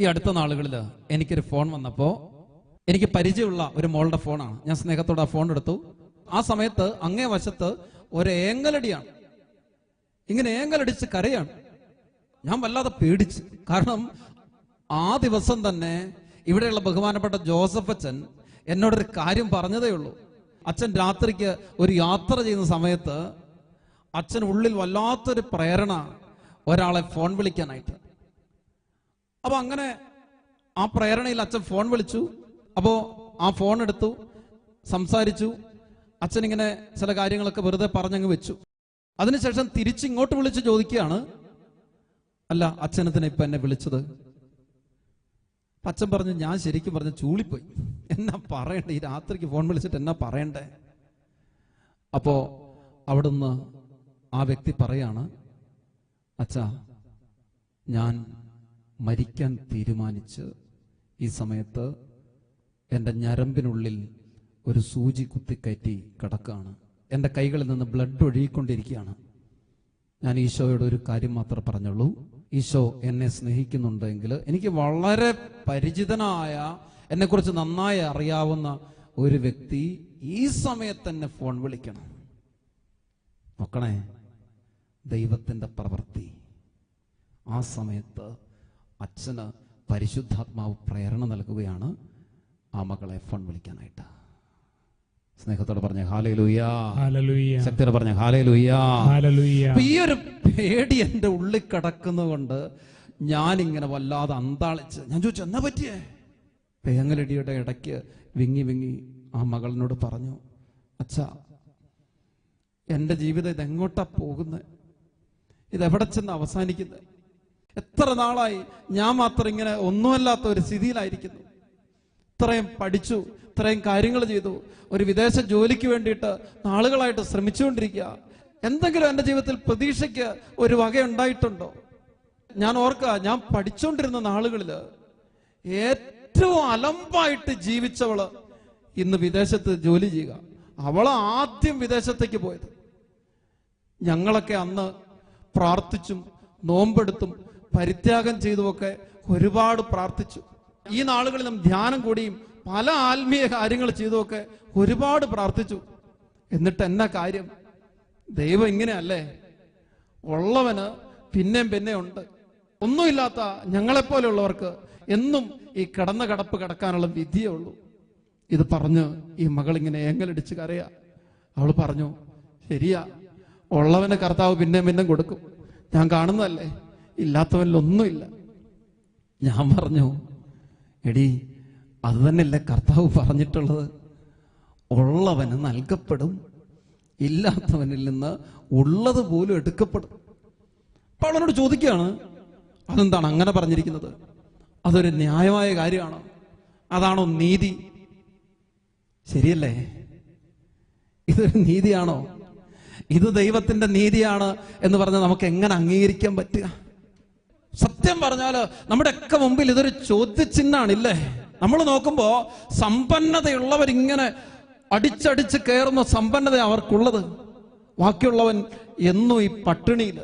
ഈ അടുത്ത നാളുകളിൽ എനിക്കൊരു ഫോൺ വന്നപ്പോൾ എനിക്ക് പരിചയമുള്ള ഒരു മോളുടെ ഫോണാണ്. ഞാൻ സ്നേഹത്തോടെ ആ ഫോൺ എടുത്തു. ആ സമയത്ത് അങ്ങേ വശത്ത് ഒരു ഏങ്ങലടിയാണ്. ഇങ്ങനെ ഏങ്ങലടിച്ച് കരയാണ്. ഞാൻ വല്ലാതെ പേടിച്ച്. കാരണം ആ ദിവസം തന്നെ ഇവിടെയുള്ള ബഹുമാനപ്പെട്ട ജോസഫ് അച്ഛൻ എന്നോടൊരു കാര്യം പറഞ്ഞതേ ഉള്ളൂ. അച്ഛൻ രാത്രിക്ക് ഒരു യാത്ര ചെയ്യുന്ന സമയത്ത് അച്ഛൻ ഉള്ളിൽ വല്ലാത്തൊരു പ്രേരണ ഒരാളെ ഫോൺ വിളിക്കാനായിട്ട്. അപ്പൊ അങ്ങനെ ആ പ്രേരണയിൽ അച്ഛൻ ഫോൺ വിളിച്ചു. അപ്പോ ആ ഫോൺ എടുത്തു സംസാരിച്ചു. അച്ഛൻ ഇങ്ങനെ ചില കാര്യങ്ങളൊക്കെ വെറുതെ പറഞ്ഞങ്ങ് വെച്ചു. അതിനുശേഷം തിരിച്ചിങ്ങോട്ട് വിളിച്ച് ചോദിക്കുകയാണ് അല്ല അച്ഛനത്തിന് ഇപ്പൊ എന്നെ വിളിച്ചത്? അച്ഛൻ പറഞ്ഞു ഞാൻ ശരിക്കും പറഞ്ഞു ചൂളിപ്പോയി. എന്നാ പറയണ്ടേ? ഈ രാത്രിക്ക് ഫോൺ വിളിച്ചിട്ട് എന്നാ പറയണ്ടേ? അപ്പോ അവിടുന്ന് ആ വ്യക്തി പറയാണ് അച്ഛാ ഞാൻ മരിക്കാൻ തീരുമാനിച്ച് ഈ സമയത്ത് എന്റെ ഞരമ്പിനുള്ളിൽ ഒരു സൂചി കുത്തിക്കയറ്റി കിടക്കുകയാണ്. എന്റെ കൈകളിൽ നിന്ന് ബ്ലഡ് ഒഴുകിക്കൊണ്ടിരിക്കുകയാണ്. ഞാൻ ഈശോയോട് ഒരു കാര്യം മാത്രമേ പറഞ്ഞുള്ളൂ. ഈശോ എന്നെ സ്നേഹിക്കുന്നുണ്ടെങ്കിൽ എനിക്ക് വളരെ പരിചിതനായ എന്നെക്കുറിച്ച് നന്നായി അറിയാവുന്ന ഒരു വ്യക്തി ഈ സമയത്ത് തന്നെ ഫോൺ വിളിക്കണം. നോക്കണേ ദൈവത്തിന്റെ പ്രവൃത്തി ആ സമയത്ത് അച്ഛന് പരിശുദ്ധാത്മാവ് പ്രേരണ നൽകുകയാണ് ആ മകളെ ഫോൺ വിളിക്കാനായിട്ട്. സ്നേഹത്തോടെ പറഞ്ഞ ഹാലേ ലുയ്യാ ഹല്ലേലൂയ ശക്തിയോടെ പറഞ്ഞ ഹാലേ ലുയ്യാ ഈ ഒരു പേടി എന്റെ ഉള്ളിൽ കിടക്കുന്നതുകൊണ്ട് ഞാനിങ്ങനെ ഞാൻ ഇങ്ങനെ വല്ലാതെ അന്താളിച്ച് ഞാൻ ചോദിച്ചു എന്നാ പറ്റിയേ? പേങ്ങലടിയുടെ ഇടയ്ക്ക് വിങ്ങി വിങ്ങി ആ മകളിനോട് പറഞ്ഞു അച്ഛാ എന്റെ ജീവിതം ഇതെങ്ങോട്ടാ പോകുന്നത് ഇതെവിടെ ചെന്ന് അവസാനിക്കുന്നത് എത്ര നാളായി ഞാൻ മാത്രം ഇങ്ങനെ ഒന്നുമല്ലാത്ത ഒരു സ്ഥിതിയിലായിരിക്കുന്നു. ഇത്രയും പഠിച്ചു ഇത്രയും കാര്യങ്ങൾ ചെയ്തു ഒരു വിദേശ ജോലിക്ക് വേണ്ടിയിട്ട് നാളുകളായിട്ട് ശ്രമിച്ചുകൊണ്ടിരിക്കുക. എന്തെങ്കിലും എന്റെ ജീവിതത്തിൽ പ്രതീക്ഷയ്ക്ക് ഒരു വക ഉണ്ടായിട്ടുണ്ടോ? ഞാൻ ഓർക്കുക ഞാൻ പഠിച്ചുകൊണ്ടിരുന്ന നാളുകളിൽ ഏറ്റവും അലമ്പായിട്ട് ജീവിച്ചവൾ ഇന്ന് വിദേശത്ത് ജോലി ചെയ്യുക. അവൾ ആദ്യം വിദേശത്തേക്ക് പോയത്. ഞങ്ങളൊക്കെ അന്ന് പ്രാർത്ഥിച്ചും നോമ്പെടുത്തും പരിത്യാഗം ചെയ്തുമൊക്കെ ഒരുപാട് പ്രാർത്ഥിച്ചു. ഈ നാളുകളിൽ നാം ധ്യാനം കൂടിയും പല ആത്മീയ കാര്യങ്ങൾ ചെയ്തുമൊക്കെ ഒരുപാട് പ്രാർത്ഥിച്ചു. എന്നിട്ട് എന്നാ കാര്യം? ദൈവം ഇങ്ങനെയല്ലേ? ഉള്ളവന് പിന്നെയും പിന്നെ ഉണ്ട്. ഒന്നുമില്ലാത്ത ഞങ്ങളെപ്പോലെയുള്ളവർക്ക് എന്നും ഈ കിടന്ന കടപ്പ് കിടക്കാനുള്ള വിധിയേ ഉള്ളൂ. ഇത് പറഞ്ഞ് ഈ മകൾ ഇങ്ങനെ ഏങ്ങലടിച്ച് കരയാ. അവൾ പറഞ്ഞു ശരിയാ ഉള്ളവന് കർത്താവ് പിന്നെയും പിന്നെയും കൊടുക്കും. ഞാൻ കാണുന്നതല്ലേ? ഇല്ലാത്തവനിലൊന്നുമില്ല ഞാൻ പറഞ്ഞു എടി അത് തന്നെയല്ലേ കർത്താവ് പറഞ്ഞിട്ടുള്ളത്? ഉള്ളവന് നൽകപ്പെടും ഇല്ലാത്തവനിൽ നിന്ന് ഉള്ളത് പോലും എടുക്കപ്പെടും. അപ്പൊ അവളോട് ചോദിക്കുകയാണ് അതെന്താണ് അങ്ങനെ പറഞ്ഞിരിക്കുന്നത്? അതൊരു ന്യായമായ കാര്യമാണ്. അതാണോ നീതി? ശരിയല്ലേ? ഇതൊരു നീതിയാണോ? ഇത് ദൈവത്തിന്റെ നീതിയാണ് എന്ന് പറഞ്ഞാൽ നമുക്ക് എങ്ങനെ അംഗീകരിക്കാൻ പറ്റുക? സത്യം പറഞ്ഞാൽ നമ്മുടെ ഒക്കെ മുമ്പിൽ ഇതൊരു ചോദ്യചിഹ്നാണ് ഇല്ലേ നമ്മൾ നോക്കുമ്പോ സമ്പന്നതയുള്ളവരിങ്ങനെ അടിച്ചടിച്ച് കയറുന്ന സമ്പന്നത അവർക്കുള്ളത്. ബാക്കിയുള്ളവൻ എന്നും ഈ പട്ടിണിയിൽ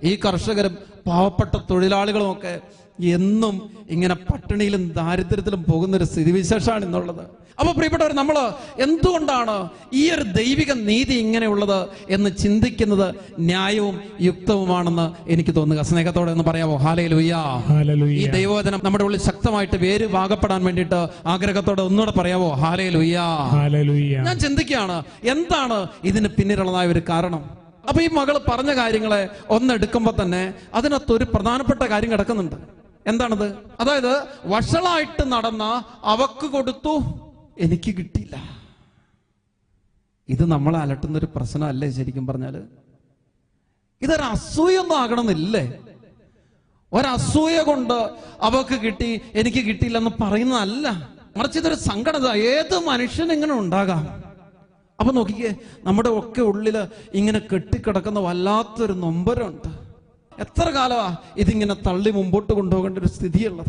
ഈ കർഷകരും പാവപ്പെട്ട തൊഴിലാളികളും ഒക്കെ എന്നും ഇങ്ങനെ പട്ടിണിയിലും ദാരിദ്ര്യത്തിലും പോകുന്ന ഒരു സ്ഥിതിവിശേഷമാണ് ഇന്നുള്ളത്. അപ്പൊ പ്രിയപ്പെട്ടവർ നമ്മൾ എന്തുകൊണ്ടാണ് ഈ ഒരു ദൈവിക നീതി ഇങ്ങനെയുള്ളത് എന്ന് ചിന്തിക്കുന്നത് ന്യായവും യുക്തവുമാണെന്ന് എനിക്ക് തോന്നുക? സ്നേഹത്തോടെ എന്ന് പറയാമോ? ഹാലയിലുയ്യാ ഈ ദൈവവചനം നമ്മുടെ ഉള്ളിൽ ശക്തമായിട്ട് വേര് പാകപ്പെടാൻ വേണ്ടിയിട്ട് ആഗ്രഹത്തോടെ ഒന്നുകൂടെ പറയാമോ? ഹാലയിലുയ്യാ ഞാൻ ചിന്തിക്കുകയാണ് എന്താണ് ഇതിന് പിന്നിലുള്ളതായ ഒരു കാരണം? അപ്പൊ ഈ മകൾ പറഞ്ഞ കാര്യങ്ങളെ ഒന്നെടുക്കുമ്പോ തന്നെ അതിനകത്ത് ഒരു പ്രധാനപ്പെട്ട കാര്യം കിടക്കുന്നുണ്ട്. എന്താണത്? അതായത് വഷളായിട്ട് നടന്ന അവക്ക് കൊടുത്തു എനിക്ക് കിട്ടിയില്ല. ഇത് നമ്മൾ അലട്ടുന്ന ഒരു പ്രശ്നമല്ലേ ശരിക്കും പറഞ്ഞാൽ ഇതൊരു അസൂയൊന്നും ആകണമെന്നില്ലേ ഒരസൂയ കൊണ്ട് അവക്ക് കിട്ടി എനിക്ക് കിട്ടിയില്ലെന്ന് പറയുന്നതല്ല. മറിച്ച് ഇതൊരു സങ്കടത ഏത് മനുഷ്യനും ഇങ്ങനെ ഉണ്ടാകാം. അപ്പൊ നോക്കിക്കേ നമ്മുടെ ഒക്കെ ഉള്ളിൽ ഇങ്ങനെ കെട്ടിക്കിടക്കുന്ന വല്ലാത്തൊരു നൊമ്പരമുണ്ട്. എത്ര കാലമാ ഇതിങ്ങനെ തള്ളി മുമ്പോട്ട് കൊണ്ടുപോകേണ്ട ഒരു സ്ഥിതിയുള്ളത്?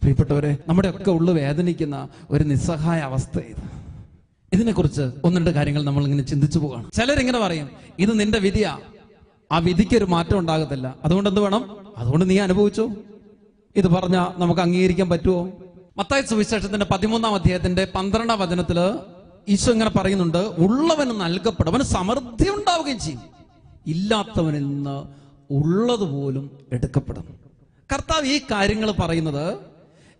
പ്രിയപ്പെട്ടവരെ നമ്മുടെ ഒക്കെ ഉള്ളു വേദനിക്കുന്ന ഒരു നിസ്സഹായ അവസ്ഥ ഇത്. ഇതിനെക്കുറിച്ച് ഒന്ന് രണ്ട് കാര്യങ്ങൾ നമ്മൾ ഇങ്ങനെ ചിന്തിച്ചു പോകണം. ചിലരിങ്ങനെ പറയും ഇത് നിന്റെ വിധിയാ. ആ വിധിക്ക് ഒരു മാറ്റം ഉണ്ടാകത്തില്ല. അതുകൊണ്ട് എന്ത് വേണം? അതുകൊണ്ട് നീ അനുഭവിച്ചു. ഇത് പറഞ്ഞ നമുക്ക് അംഗീകരിക്കാൻ പറ്റുമോ മത്തായ സുവിശേഷത്തിന്റെ പതിമൂന്നാം അധ്യായത്തിന്റെ പന്ത്രണ്ടാം വചനത്തിൽ ഈശോ ഇങ്ങനെ പറയുന്നുണ്ട് ഉള്ളവന് നൽകപ്പെടും. അവന് സമൃദ്ധി ഉണ്ടാവുകയും ചെയ്യും. ഇല്ലാത്തവനിൽ ഉള്ളതുപോലും എടുക്കപ്പെടും കർത്താവ് ഈ കാര്യങ്ങൾ പറയുന്നത്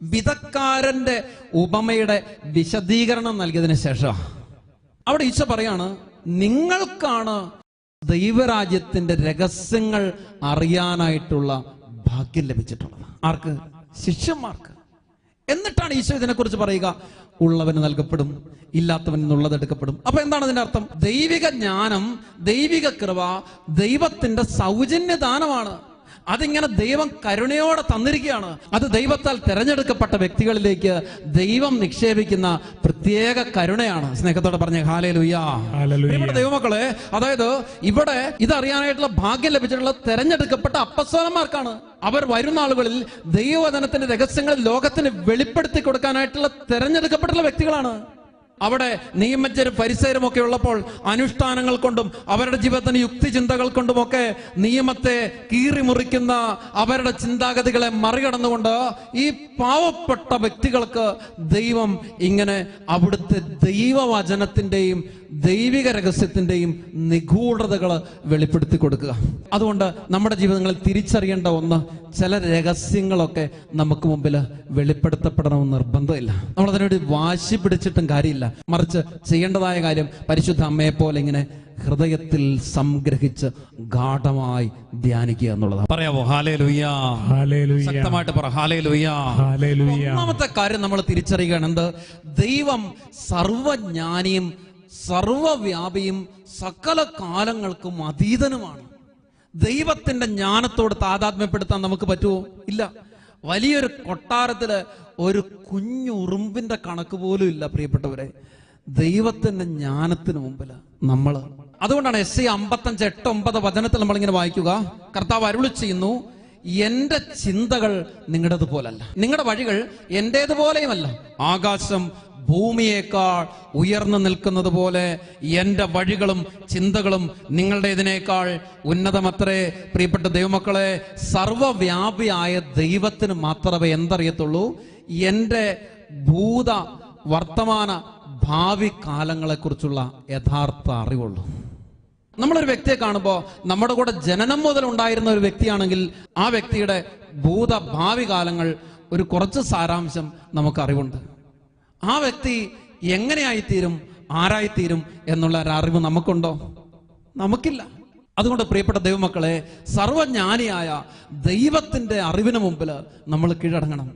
വിധക്കാരന്റെ ഉപമയുടെ വിശദീകരണം നൽകിയതിനു ശേഷം. അവിടെ ഈശോ പറയാണ് നിങ്ങൾക്കാണ് ദൈവരാജ്യത്തിന്റെ രഹസ്യങ്ങൾ അറിയാനായിട്ടുള്ള ഭാഗ്യം ലഭിച്ചിട്ടുള്ളത്. ആർക്ക്? ശിഷ്യന്മാർക്ക്. എന്നിട്ടാണ് ഈശോ ഇതിനെക്കുറിച്ച് പറയുക. ഉള്ളവന് നൽകപ്പെടും ഇല്ലാത്തവൻ എന്നുള്ളത് എടുക്കപ്പെടും. അപ്പൊ എന്താണ് അതിന്റെ അർത്ഥം? ദൈവിക ജ്ഞാനം ദൈവിക കൃപ ദൈവത്തിന്റെ സൗജന്യ ദാനമാണ് അതിങ്ങനെ ദൈവം കരുണയോടെ തന്നിരിക്കുകയാണ്. അത് ദൈവത്താൽ തിരഞ്ഞെടുക്കപ്പെട്ട വ്യക്തികളിലേക്ക് ദൈവം നിക്ഷേപിക്കുന്ന പ്രത്യേക കരുണയാണ്. സ്നേഹത്തോടെ പറഞ്ഞ ഹാലേ ലുയ്യാ ഹല്ലേലൂയ. പ്രിയപ്പെട്ട ദൈവമക്കളെ അതായത് ഇവിടെ ഇതറിയാനായിട്ടുള്ള ഭാഗ്യം ലഭിച്ചിട്ടുള്ള തെരഞ്ഞെടുക്കപ്പെട്ട അപ്പസ്വലന്മാർക്കാണ് അവർ വരുന്ന ആളുകളിൽ ദൈവവചനത്തിന്റെ രഹസ്യങ്ങൾ ലോകത്തിന് വെളിപ്പെടുത്തി കൊടുക്കാനായിട്ടുള്ള തെരഞ്ഞെടുക്കപ്പെട്ടുള്ള വ്യക്തികളാണ്. അവിടെ നിയമജ്ഞരും പരിസരും ഒക്കെ ഉള്ളപ്പോൾ അനുഷ്ഠാനങ്ങൾ കൊണ്ടും അവരുടെ ജീവിതത്തിന് യുക്തി ചിന്തകൾ കൊണ്ടുമൊക്കെ നിയമത്തെ കീറിമുറിക്കുന്ന അവരുടെ ചിന്താഗതികളെ മറികടന്നുകൊണ്ട് ഈ പാവപ്പെട്ട വ്യക്തികൾക്ക് ദൈവം ഇങ്ങനെ അവിടുത്തെ ദൈവവചനത്തിന്റെയും ദൈവിക രഹസ്യത്തിന്റെയും നിഗൂഢതകൾ വെളിപ്പെടുത്തി കൊടുക്കുക. അതുകൊണ്ട് നമ്മുടെ ജീവിതങ്ങളിൽ തിരിച്ചറിയേണ്ട ഒന്ന് ചില രഹസ്യങ്ങളൊക്കെ നമുക്ക് മുമ്പിൽ വെളിപ്പെടുത്തപ്പെടണമെന്ന് നിർബന്ധമില്ല. നമ്മൾ അതിനുവേണ്ടി വാശി പിടിച്ചിട്ടും കാര്യമില്ല. മറിച്ച് ചെയ്യേണ്ടതായ കാര്യം പരിശുദ്ധ അമ്മയെ പോലെ ഇങ്ങനെ ഹൃദയത്തിൽ സംഗ്രഹിച്ച് ഗാഠമായി ധ്യാനിക്കുക എന്നുള്ളതാണ്. പറയാമോ ഹാലേ ലുയ്യാ ശക്തമായിട്ട് പറ. ഹാലേ ലുയ്യാ ഒന്നാമത്തെ കാര്യം നമ്മൾ തിരിച്ചറിയുകയാണ് എന്ത്? ദൈവം സർവജ്ഞാനിയും സർവവ്യാപിയും സകല കാലങ്ങൾക്കും അതീതനുമാണ്. ദൈവത്തിന്റെ ജ്ഞാനത്തോട് താതാത്മ്യപ്പെടുത്താൻ നമുക്ക് പറ്റുമോ? ഇല്ല. വലിയൊരു കൊട്ടാരത്തിൽ ഒരു കുഞ്ഞു ഉറുമ്പിന്റെ കണക്ക് പോലും ഇല്ല പ്രിയപ്പെട്ടവരെ. ദൈവത്തിന്റെ ജ്ഞാനത്തിന് മുമ്പിൽ നമ്മൾ അതുകൊണ്ടാണ് എസ് സി അമ്പത്തഞ്ച് എട്ട് ഒമ്പത് വചനത്തിൽ നമ്മളിങ്ങനെ വായിക്കുക. കർത്താവ് അരുളി ചെയ്യുന്നു എന്റെ ചിന്തകൾ നിങ്ങളുടേതുപോലല്ല. നിങ്ങളുടെ വഴികൾ എന്റേതുപോലെയുമല്ല. ആകാശം ഭൂമിയേക്കാൾ ഉയർന്നു നിൽക്കുന്നത് പോലെ എന്റെ വഴികളും ചിന്തകളും നിങ്ങളുടേതിനേക്കാൾ ഉന്നതമത്രേ. പ്രിയപ്പെട്ട ദൈവമക്കളെ സർവവ്യാപിയായ ദൈവത്തിന് മാത്രമേ എന്തറിയത്തുള്ളൂ? എന്റെ ഭൂത വർത്തമാന ഭാവി കാലങ്ങളെക്കുറിച്ചുള്ള യഥാർത്ഥ അറിവുള്ളൂ. നമ്മളൊരു വ്യക്തിയെ കാണുമ്പോൾ നമ്മുടെ കൂടെ ജനനം മുതൽ ഉണ്ടായിരുന്ന ഒരു വ്യക്തിയാണെങ്കിൽ ആ വ്യക്തിയുടെ ഭൂത ഭാവി കാലങ്ങൾ ഒരു കുറച്ച് സാരാംശം നമുക്ക് അറിവുണ്ട് ആ വ്യക്തി എങ്ങനെയായിത്തീരും ആരായിത്തീരും എന്നുള്ള ഒരു അറിവ് നമുക്കുണ്ടോ? നമുക്കില്ല. അതുകൊണ്ട് പ്രിയപ്പെട്ട ദൈവമക്കളെ സർവജ്ഞാനിയായ ദൈവത്തിന്റെ അറിവിന് മുമ്പിൽ നമ്മൾ കീഴടങ്ങണം.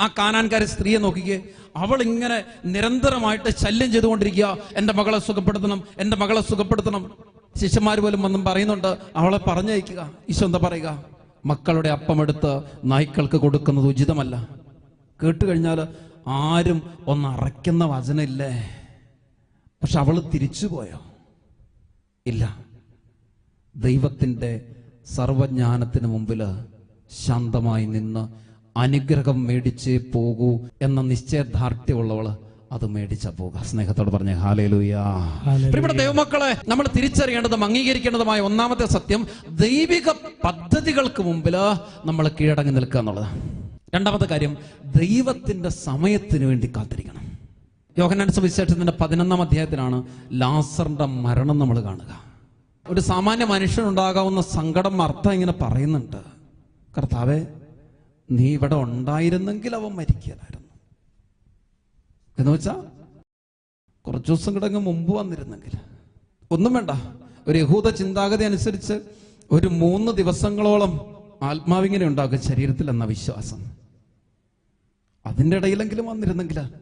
ആ കാനാൻകാരി സ്ത്രീയെ നോക്കിക്കേ. അവൾ ഇങ്ങനെ നിരന്തരമായിട്ട് ശല്യം ചെയ്തുകൊണ്ടിരിക്കുക. എന്റെ മകളെ സുഖപ്പെടുത്തണം എന്റെ മകളെ സുഖപ്പെടുത്തണം. ശിഷ്യന്മാർ പോലും വന്നും പറയുന്നുണ്ട്. അവളെ പറഞ്ഞയക്കുക. ഈശോ എന്താ പറയുക? മക്കളുടെ അപ്പമെടുത്ത് നായ്ക്കൾക്ക് കൊടുക്കുന്നത് ഉചിതമല്ല. കേട്ടുകഴിഞ്ഞാൽ ആരും ഒന്ന് അറയ്ക്കുന്ന വചനമില്ലേ? പക്ഷെ അവൾ തിരിച്ചുപോയോ? ഇല്ല. ദൈവത്തിന്റെ സർവജ്ഞാനത്തിന് മുമ്പിൽ ശാന്തമായി നിന്ന് അനുഗ്രഹം മേടിച്ച് പോകൂ എന്ന നിശ്ചയദാർഢ്യമുള്ളവൾ അത് മേടിച്ച പോക. സ്നേഹത്തോട് പറഞ്ഞ ഹാലേലൂയാ. ഹല്ലേലൂയ. പ്രിയപ്പെട്ട ദൈവമക്കളെ നമ്മൾ തിരിച്ചറിയേണ്ടതും അംഗീകരിക്കേണ്ടതുമായ ഒന്നാമത്തെ സത്യം ദൈവിക പദ്ധതികൾക്ക് മുമ്പിൽ നമ്മൾ കീഴടങ്ങി നിൽക്കുക എന്നുള്ളതാണ് രണ്ടാമത്തെ കാര്യം ദൈവത്തിന്റെ സമയത്തിന് വേണ്ടി കാത്തിരിക്കണം. യോഹനാൻ സുവിശേഷത്തിന്റെ പതിനൊന്നാം അധ്യായത്തിലാണ് ലാസറിന്റെ മരണം നമ്മൾ കാണുക. ഒരു സാമാന്യ മനുഷ്യനുണ്ടാകാവുന്ന സങ്കടം അർത്ഥം ഇങ്ങനെ പറയുന്നുണ്ട്. കർത്താവെ നീ ഇവിടെ ഉണ്ടായിരുന്നെങ്കിൽ അവൻ മരിക്കലായിരുന്നു എന്ന് വെച്ചാ കുറച്ചു ദിവസം കിടങ്ങ് മുമ്പ് വന്നിരുന്നെങ്കിൽ. ഒന്നും വേണ്ട. ഒരു യഹൂദ ചിന്താഗതി അനുസരിച്ച് ഒരു മൂന്ന് ദിവസങ്ങളോളം ആത്മാവിങ്ങനെ ഉണ്ടാകും ശരീരത്തിൽ എന്ന വിശ്വാസം. അതിന്റെ ഇടയിലെങ്കിലും വന്നിരുന്നെങ്കിൽ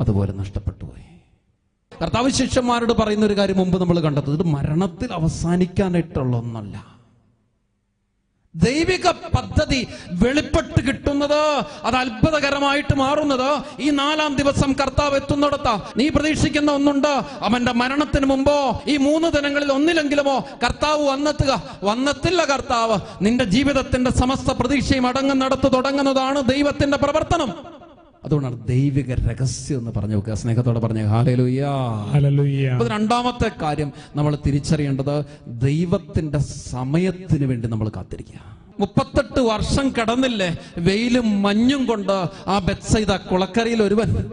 അതുപോലെ നഷ്ടപ്പെട്ടു പോയി. കർത്താവ് ശിഷ്യന്മാരോട് പറയുന്ന ഒരു കാര്യം മുമ്പ് നമ്മൾ കണ്ടത്. ഇത് മരണത്തിൽ അവസാനിക്കാനായിട്ടുള്ള ഒന്നല്ല. ദൈവിക പദ്ധതി വെളിപ്പെട്ട് കിട്ടുന്നത് അത് അത്ഭുതകരമായിട്ട് മാറുന്നത് ഈ നാലാം ദിവസം കർത്താവ് എത്തുന്നിടത്ത. നീ പ്രതീക്ഷിക്കുന്ന ഒന്നുണ്ട് അവന്റെ മരണത്തിന് മുമ്പോ ഈ മൂന്ന് ദിനങ്ങളിൽ ഒന്നിലെങ്കിലുമോ കർത്താവ് വന്നെത്തുക. വന്നെത്തില്ല കർത്താവ് നിന്റെ ജീവിതത്തിന്റെ സമസ്ത പ്രതീക്ഷയും അടങ്ങുന്നിടത്ത് തുടങ്ങുന്നതാണ് ദൈവത്തിന്റെ പ്രവർത്തനം. അതുകൊണ്ടാണ് ദൈവിക രഹസ്യം എന്ന് പറഞ്ഞു നോക്കുക സ്നേഹത്തോടെ പറഞ്ഞു അപ്പൊ രണ്ടാമത്തെ കാര്യം നമ്മൾ തിരിച്ചറിയേണ്ടത് ദൈവത്തിന്റെ സമയത്തിന് വേണ്ടി നമ്മൾ കാത്തിരിക്കുക. മുപ്പത്തെട്ട് വർഷം കടന്നില്ലേ വെയിലും മഞ്ഞും കൊണ്ട് ആ ബെത്സൈത കുളക്കരയിൽ ഒരുവൻ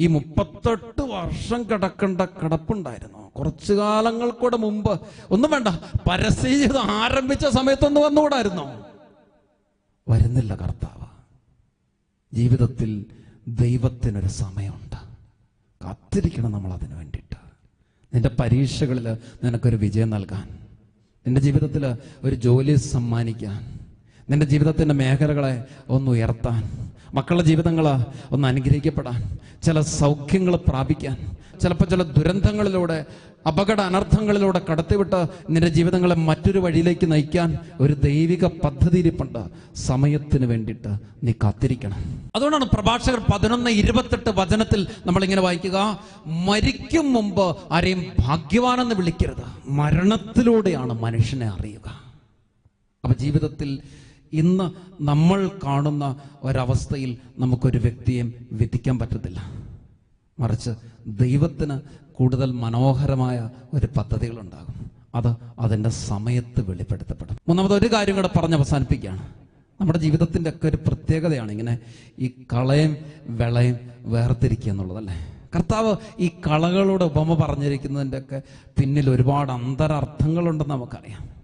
ഈ മുപ്പത്തെട്ട് വർഷം കിടക്കേണ്ട കിടപ്പുണ്ടായിരുന്നു. കുറച്ചു കാലങ്ങൾ കാലങ്ങൾക്കൂടെ മുമ്പ്. ഒന്നും വേണ്ട പരസ്യ ആരംഭിച്ച സമയത്തൊന്ന് വന്നുകൂടായിരുന്നു. വരുന്നില്ല കർത്താവ്. ജീവിതത്തിൽ ദൈവത്തിനൊരു സമയമുണ്ട്. കാത്തിരിക്കണം നമ്മൾ അതിനു വേണ്ടിയിട്ട്. നിന്റെ പരീക്ഷകളിൽ നിനക്കൊരു വിജയം നൽകാൻ. നിന്റെ ജീവിതത്തിൽ ഒരു ജോലി സമ്മാനിക്കാൻ. നിന്റെ ജീവിതത്തിന്റെ മേഖലകളെ ഒന്ന് ഉയർത്താൻ. മക്കളുടെ ജീവിതങ്ങൾ ഒന്ന് അനുഗ്രഹിക്കപ്പെടാൻ ചില സൗഖ്യങ്ങൾ പ്രാപിക്കാൻ ചിലപ്പോൾ ചില ദുരന്തങ്ങളിലൂടെ അപകട അനർത്ഥങ്ങളിലൂടെ കടത്തിവിട്ട് നിന്റെ ജീവിതങ്ങളെ മറ്റൊരു വഴിയിലേക്ക് നയിക്കാൻ ഒരു ദൈവിക പദ്ധതി ഇരിപ്പുണ്ട്. സമയത്തിന് വേണ്ടിയിട്ട് നീ കാത്തിരിക്കണം. അതുകൊണ്ടാണ് പ്രഭാഷകർ പതിനൊന്ന് ഇരുപത്തെട്ട് വചനത്തിൽ നമ്മളിങ്ങനെ വായിക്കുക മരിക്കും മുമ്പ് ആരെയും ഭാഗ്യവാനെന്ന് വിളിക്കരുത്. മരണത്തിലൂടെയാണ് മനുഷ്യനെ അറിയുക. അപ്പൊ ജീവിതത്തിൽ ഇന്ന് നമ്മൾ കാണുന്ന ഒരവസ്ഥയിൽ നമുക്കൊരു വ്യക്തിയെയും വിധിക്കാൻ പറ്റത്തില്ല. മറിച്ച് ദൈവത്തിന് കൂടുതൽ മനോഹരമായ ഒരു പദ്ധതികളുണ്ടാകും. അത് അതിന്റെ സമയത്ത് വെളിപ്പെടുത്തപ്പെടും. മൂന്നാമത് ഒരു കാര്യം കൂടെ പറഞ്ഞ് അവസാനിപ്പിക്കുകയാണ്. നമ്മുടെ ജീവിതത്തിന്റെ ഒക്കെ ഒരു പ്രത്യേകതയാണ് ഇങ്ങനെ ഈ കളയും വിളയും വേർതിരിക്കുക എന്നുള്ളതല്ലേ? കർത്താവ് ഈ കളകളുടെ ഉപമ പറഞ്ഞിരിക്കുന്നതിന്റെ ഒക്കെ പിന്നിൽ ഒരുപാട് അന്തരർത്ഥങ്ങളുണ്ടെന്ന് നമുക്കറിയാം.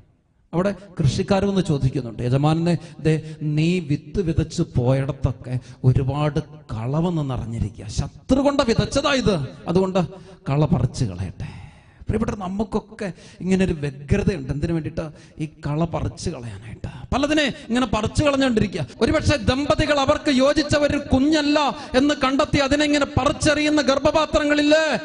അവിടെ കൃഷിക്കാരൊന്ന് ചോദിക്കുന്നുണ്ട് യജമാനെ ദേ നീ വിത്ത് വിതച്ച് പോയിടത്തൊക്കെ ഒരുപാട് കളവെന്ന് നിറഞ്ഞിരിക്കുക. ശത്രു കൊണ്ട വിതച്ചതാ ഇത്. അതുകൊണ്ട് കള പറിച്ചു കളയട്ടെ. പ്രിയപ്പെട്ട നമുക്കൊക്കെ ഇങ്ങനെ ഒരു വ്യഗ്രതയുണ്ട്. എന്തിനു വേണ്ടിയിട്ട്? ഈ കള പറിച്ചു കളയാനായിട്ട്. പലതിനെ ഇങ്ങനെ പറിച്ചു കളഞ്ഞുകൊണ്ടിരിക്കുക ഒരുപക്ഷെ ദമ്പതികൾ അവർക്ക് യോജിച്ച ഒരു കുഞ്ഞല്ല എന്ന് കണ്ടെത്തി അതിനെ ഇങ്ങനെ പറിച്ചെറിയുന്ന ഗർഭപാത്രങ്ങളില്ലേ?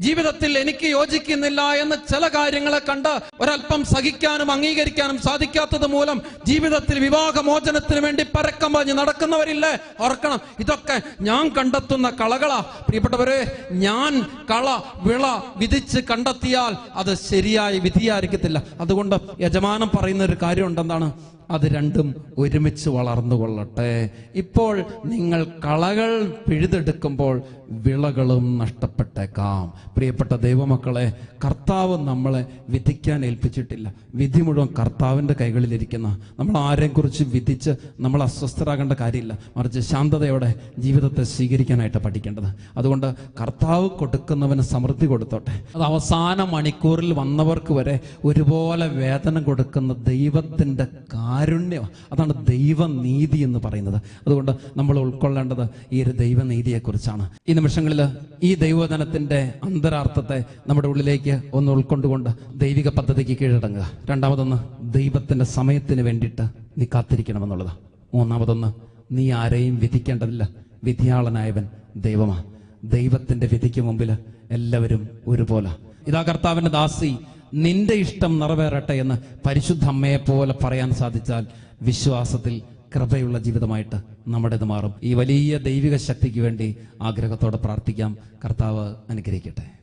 ജീവിതത്തിൽ എനിക്ക് യോജിക്കുന്നില്ല എന്ന് ചില കാര്യങ്ങളെ കണ്ട് ഒരല്പം സഹിക്കാനും അംഗീകരിക്കാനും സാധിക്കാത്തത് മൂലം ജീവിതത്തിൽ വിവാഹമോചനത്തിന് വേണ്ടി പരക്കം പറഞ്ഞ് നടക്കുന്നവരില്ലേ? ഓർക്കണം ഇതൊക്കെ ഞാൻ കണ്ടെത്തുന്ന കളകളാ. പ്രിയപ്പെട്ടവരെ ഞാൻ കള വിള വിധിച്ച് കണ്ടെത്തിയാൽ അത് ശരിയായ വിധിയായിരിക്കത്തില്ല. അതുകൊണ്ട് യജമാനം പറയുന്ന ഒരു കാര്യം ഉണ്ടെന്താണ് അത് രണ്ടും ഒരുമിച്ച് വളർന്നു കൊള്ളട്ടെ. ഇപ്പോൾ നിങ്ങൾ കളകൾ പിഴുതെടുക്കുമ്പോൾ വിളകളും നഷ്ടപ്പെട്ടേക്കാം. പ്രിയപ്പെട്ട ദൈവമക്കളെ കർത്താവ് നമ്മളെ വിധിക്കാൻ ഏൽപ്പിച്ചിട്ടില്ല. വിധി മുഴുവൻ കർത്താവിന്റെ കൈകളിലിരിക്കുന്ന. നമ്മൾ ആരെയും കുറിച്ച് വിധിച്ച് നമ്മൾ അസ്വസ്ഥരാകേണ്ട കാര്യമില്ല. മറിച്ച് ശാന്തതയോടെ ജീവിതത്തെ സ്വീകരിക്കാനായിട്ട് പഠിക്കേണ്ടത്. അതുകൊണ്ട് കർത്താവ് കൊടുക്കുന്നവന് സമൃദ്ധി കൊടുത്തോട്ടെ. അത് അവസാന മണിക്കൂറിൽ വന്നവർക്ക് വരെ ഒരുപോലെ വേതനം കൊടുക്കുന്ന ദൈവത്തിന്റെ കാരുണ്യം അതാണ് ദൈവനീതി എന്ന് പറയുന്നത്. അതുകൊണ്ട് നമ്മൾ ഉൾക്കൊള്ളേണ്ടത് ഈ ഒരു ദൈവനീതിയെക്കുറിച്ചാണ്. ഈ നിമിഷങ്ങളിൽ ഈ ദൈവവചനത്തിന്റെ അന്തരാർത്ഥത്തെ നമ്മുടെ ഉള്ളിലേക്ക് ഒന്ന് ഉൾക്കൊണ്ടുകൊണ്ട് ദൈവിക പദ്ധതിക്ക് കീഴടങ്ങുക. രണ്ടാമതൊന്ന് ദൈവത്തിന്റെ സമയത്തിന് വേണ്ടിയിട്ട് നീ കാത്തിരിക്കണമെന്നുള്ളത്. മൂന്നാമതൊന്ന് നീ ആരെയും വിധിക്കേണ്ടതില്ല. വിധിയാളനായവൻ ദൈവമാണ് ദൈവത്തിന്റെ വിധിക്ക് മുമ്പിൽ എല്ലാവരും ഒരുപോലെ. ഇതാ കർത്താവിന്റെ ദാസി നിന്റെ ഇഷ്ടം നിറവേറട്ടെ എന്ന് പരിശുദ്ധ അമ്മയെ പോലെ പറയാൻ സാധിച്ചാൽ വിശ്വാസത്തിൽ കൃപയുള്ള ജീവിതമായിട്ട് നമ്മുടേത് മാറും. ഈ വലിയ ദൈവിക ശക്തിക്ക് വേണ്ടി ആഗ്രഹത്തോടെ പ്രാർത്ഥിക്കാം. കർത്താവ് അനുഗ്രഹിക്കട്ടെ.